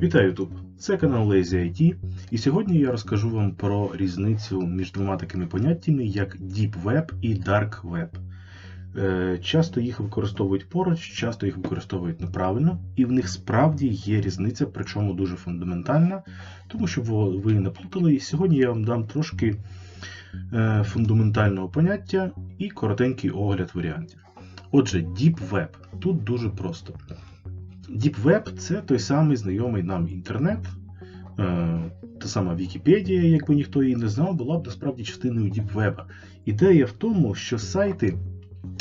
Вітаю YouTube! Це канал Lazy IT, і сьогодні я розкажу вам про різницю між двома такими поняттями, як Deep Web і Dark Web. Е, Часто їх використовують поруч, часто їх використовують неправильно, і в них справді є різниця, причому дуже фундаментальна, тому що ви не плутали. І сьогодні я вам дам трошки е, фундаментального поняття і коротенький огляд варіантів. Отже, Deep Web. Тут дуже просто. Web це той самий знайомий нам інтернет, е, та сама Вікіпедія, якби ніхто її не знав, була б насправді частиною Web. Ідея в тому, що сайти,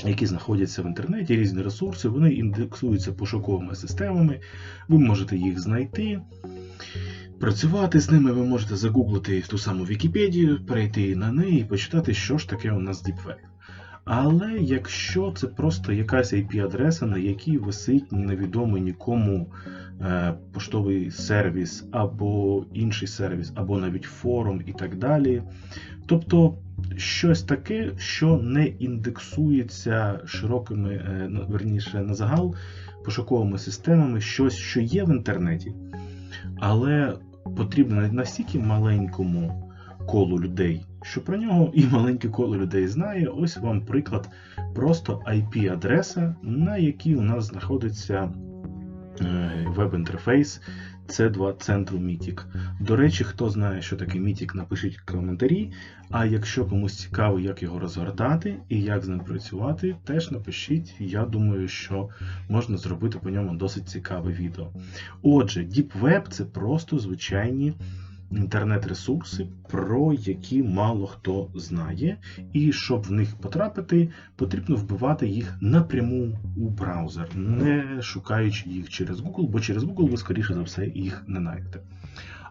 які знаходяться в інтернеті, різні ресурси, вони індексуються пошуковими системами, ви можете їх знайти. Працювати з ними ви можете загуглити ту саму Вікіпедію, перейти на неї і почитати, що ж таке у нас Web. Але якщо це просто якась IP-адреса, на якій висить невідомий нікому е, поштовий сервіс, або інший сервіс, або навіть форум і так далі. Тобто щось таке, що не індексується широкими, е, верніше на загал пошуковими системами, щось, що є в інтернеті, але потрібно настільки маленькому колу людей, що про нього і маленьке коло людей знає. Ось вам приклад просто IP-адреса, на якій у нас знаходиться е, веб-інтерфейс C2 центру Mythic. До речі, хто знає, що таке Mythic, напишіть в коментарі. А якщо комусь цікаво, як його розгортати і як з ним працювати, теж напишіть. Я думаю, що можна зробити по ньому досить цікаве відео. Отже, Deep Web це просто звичайні інтернет-ресурси, про які мало хто знає, і щоб в них потрапити, потрібно вбивати їх напряму у браузер, не шукаючи їх через Google, бо через Google ви, скоріше за все, їх не знайдете.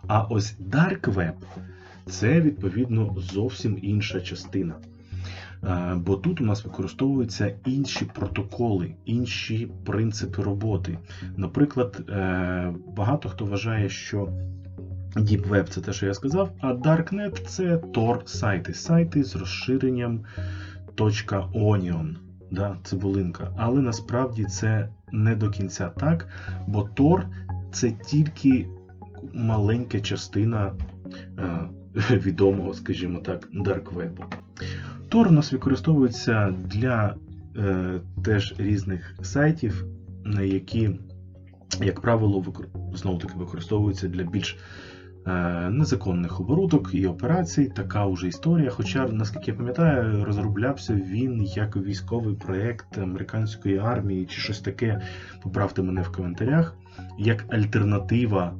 А ось Dark Web це відповідно зовсім інша частина. Бо тут у нас використовуються інші протоколи, інші принципи роботи. Наприклад, е, багато хто вважає, що Deep Web це те, що я сказав, а Darknet це Tor сайти, сайти з розширенням .onion, да, цибулинка. Але насправді це не до кінця так, бо Tor це тільки маленька частина е, відомого, скажімо так, Web. Tor у нас використовується для е, теж різних сайтів, які, як правило, знову таки використовуються для більш незаконних оборудок і операцій. Така вже історія. Хоча, наскільки я пам'ятаю, розроблявся він як військовий проєкт американської армії чи щось таке. Поправте мене в коментарях, як альтернатива.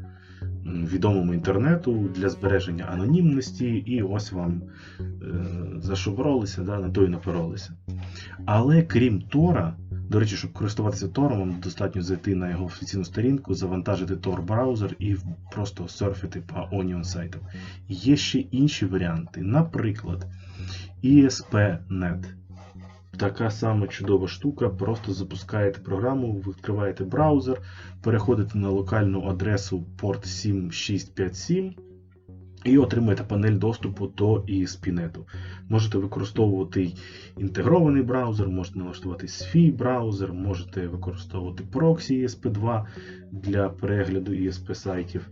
Відомому інтернету для збереження анонімності, і ось вам е, за що боролися, да, на то й напоролися. Але крім Тора, до речі, щоб користуватися Tor, вам достатньо зайти на його офіційну сторінку, завантажити Tor браузер і просто серфити по Onion сайтам. Є ще інші варіанти. Наприклад, ESP.NET. Така сама чудова штука. Просто запускаєте програму, відкриваєте браузер, переходите на локальну адресу порт 7657 і отримаєте панель доступу до ESP.NET. Можете використовувати інтегрований браузер, можете налаштувати свій браузер, можете використовувати проксі ESP2 для перегляду ESP сайтів.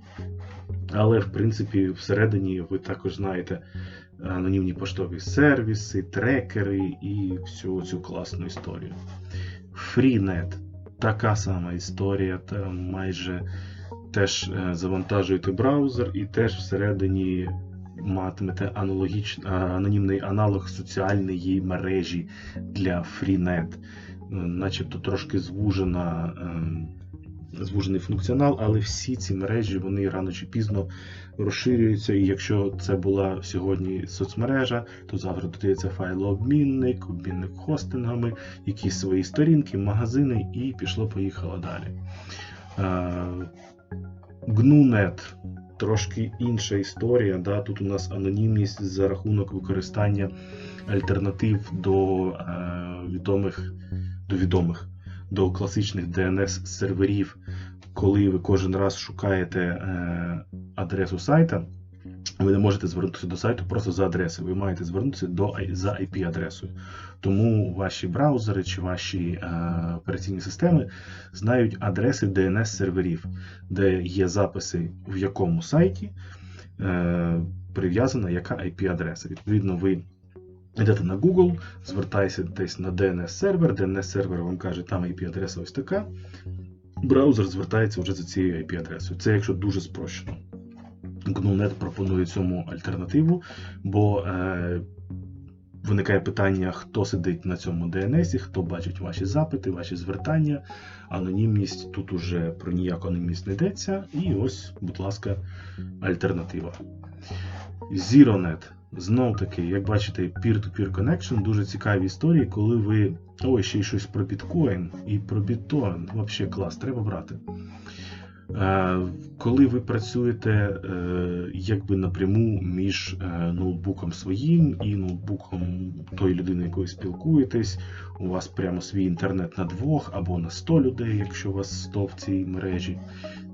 Але, в принципі, всередині ви також знаєте анонімні поштові сервіси, трекери і всю цю класну історію. Freenet така сама історія, там майже теж е, завантажуєте браузер і теж всередині матимете аналогічний анонімний аналог соціальної мережі для Freenet, е, начебто трошки звужена. Звужений функціонал, але всі ці мережі вони рано чи пізно розширюються. І якщо це була сьогодні соцмережа, то завтра додається файлообмінник, обмінник хостингами, якісь свої сторінки, магазини, і пішло-поїхало далі. GNU.NET трошки інша історія. Да? Тут у нас анонімність за рахунок використання альтернатив до е, відомих до відомих, до класичних DNS-серверів, коли ви кожен раз шукаєте е, адресу сайта. Ви не можете звернутися до сайту просто за адресою. Ви маєте звернутися до за IP-адресою. Тому ваші браузери чи ваші е, операційні системи знають адреси DNS-серверів, де є записи в якому сайті е, прив'язана яка IP-адреса. Відповідно, ви йдете на Google, звертаєтесь на DNS-сервер, DNS-сервер вам каже, там IP-адреса ось така. Браузер звертається вже за цією IP-адресою. Це якщо дуже спрощено. GNU.net пропонує цьому альтернативу, бо е, виникає питання, хто сидить на цьому DNS, хто бачить ваші запити, ваші звертання. Анонімність тут уже про ніяку анонімність не йдеться. І ось, будь ласка, альтернатива. ZeroNet. Знов таки, як бачите, peer-to-peer connection, дуже цікаві історії, коли ви. Ой, ще й щось про біткоін і про BitTorrent. Взагалі клас, треба брати. Е, Коли ви працюєте е, якби напряму між е, ноутбуком своїм і ноутбуком тої людини, якою спілкуєтесь, у вас прямо свій інтернет на двох або на 100 людей, якщо у вас 100 в цій мережі.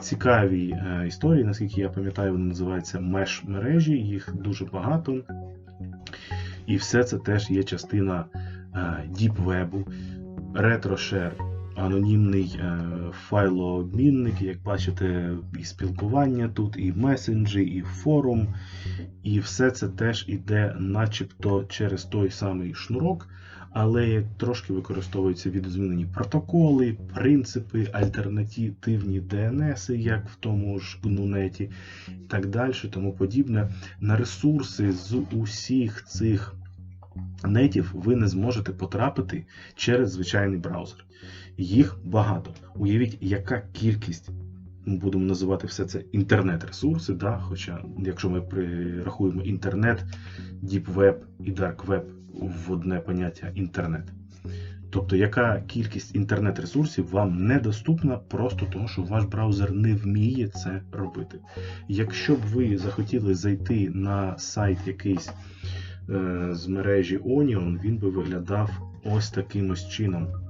Цікаві історії, наскільки я пам'ятаю, вони називаються меш мережі, їх дуже багато. І все це теж є частина е, діпвебу, ретрошер, анонімний е, файлообмінник, як бачите, і спілкування тут, і месенджі, і форум. І все це теж іде начебто через той самий шнурок, але трошки використовуються відозмінені протоколи, принципи, альтернативні DNS, як в тому ж GNU-неті, і так далі, тому подібне. На ресурси з усіх цих нетів ви не зможете потрапити через звичайний браузер. Їх багато. Уявіть, яка кількість, будемо називати все це інтернет-ресурси, да? хоча, якщо ми прирахуємо інтернет, діпвеб і дарквеб в одне поняття інтернет. Тобто, яка кількість інтернет-ресурсів вам недоступна просто тому, що ваш браузер не вміє це робити. Якщо б ви захотіли зайти на сайт якийсь е, з мережі Onion, він би виглядав ось таким ось чином.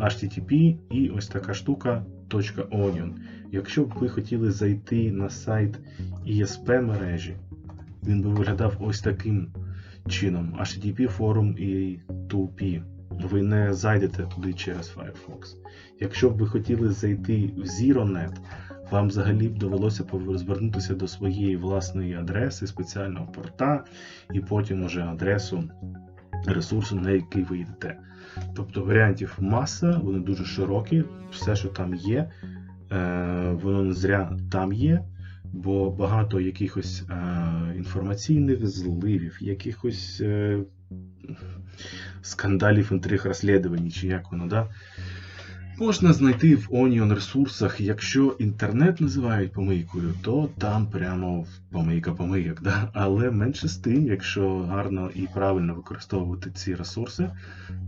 HTTP і ось така штука .onion. Якщо б ви хотіли зайти на сайт ISP мережі, він би виглядав ось таким чином. HTTP форум і 2P. Ви не зайдете туди через Firefox. Якщо б ви хотіли зайти в ZeroNet, вам взагалі б довелося звернутися до своєї власної адреси, спеціального порта, і потім уже адресу ресурсу, на який ви йдете. Тобто варіантів маса, вони дуже широкі, все, що там є, е, воно не зря там є, бо багато якихось е, інформаційних зливів, якихось е, скандалів, інтриг, розслідувань, чи як воно, да? Можна знайти в Onion ресурсах. Якщо інтернет називають помийкою, то там прямо помийка помийок. Да? Але менше з тим, якщо гарно і правильно використовувати ці ресурси,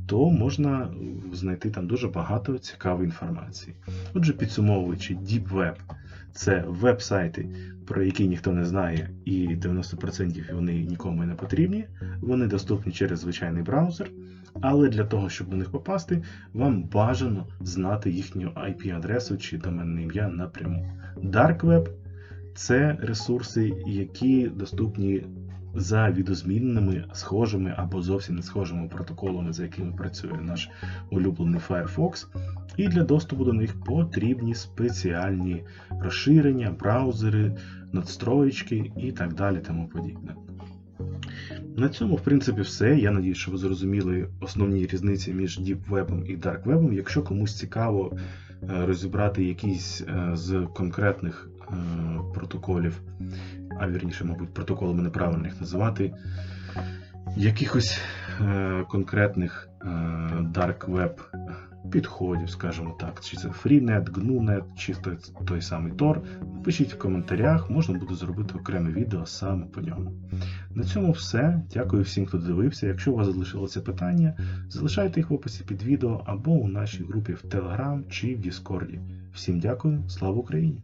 то можна знайти там дуже багато цікавої інформації. Отже, підсумовуючи, Deep Web – це веб-сайти, про які ніхто не знає, і 90% вони нікому не потрібні. Вони доступні через звичайний браузер. Але для того, щоб до них попасти, вам бажано знати їхню IP-адресу чи доменне ім'я напряму. Dark Web – це ресурси, які доступні за відозмінними, схожими або зовсім не схожими протоколами, за якими працює наш улюблений Firefox. І для доступу до них потрібні спеціальні розширення, браузери, надстроєчки і так далі. тому подібне. На цьому, в принципі, все. Я надію, що ви зрозуміли основні різниці між Deep Web і Dark Web. Якщо комусь цікаво е, розібрати якісь е, з конкретних е, протоколів, а вірніше, мабуть, протоколами неправильно їх називати, якихось конкретних Dark Web підходів, скажімо так, чи це FreeNet, GNU.net, чи той, той самий Tor, пишіть в коментарях, можна буде зробити окреме відео саме по ньому. На цьому все. Дякую всім, хто дивився. Якщо у вас залишилося питання, залишайте їх в описі під відео або у нашій групі в Telegram чи в Discord. Всім дякую, слава Україні!